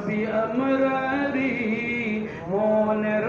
B আমরারি মনের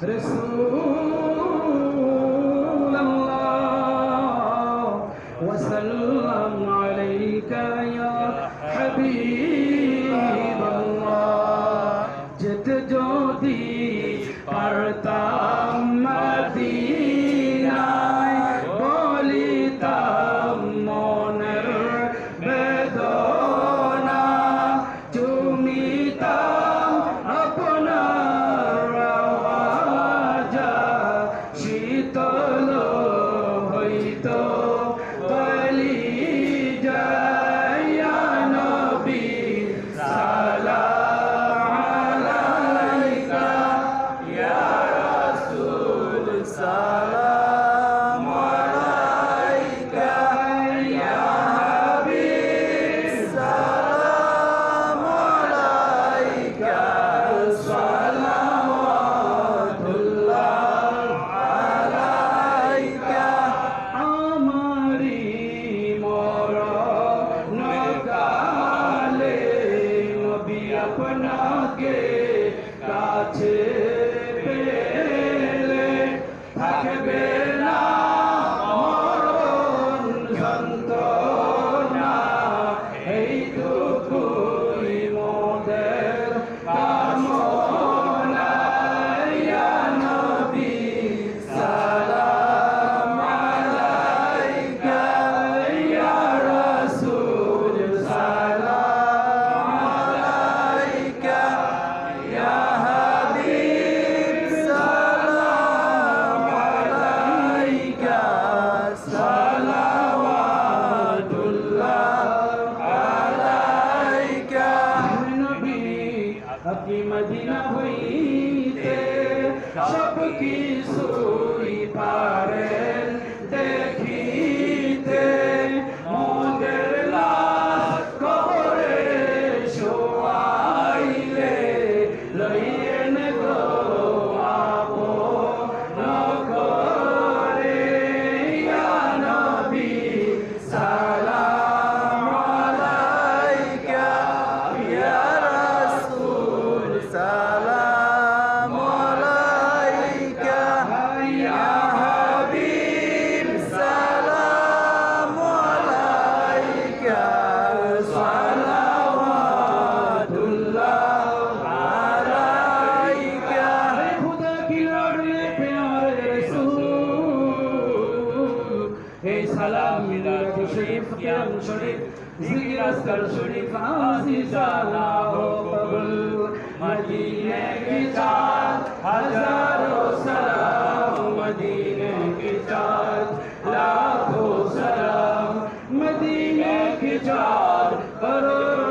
Restam to Medina হইতে সব কিছুই পারে। হে সালাম, মিলাদ শরীফ, কিয়াম শরীফ জিকির আসকার শরীফ আজিজানা হো কবুল। মদিনে কি চাঁদ, হাজারো সালাম, মদিনে কি চাঁদ, লাখো সালাম। মদিনে কি চাঁদ করোড়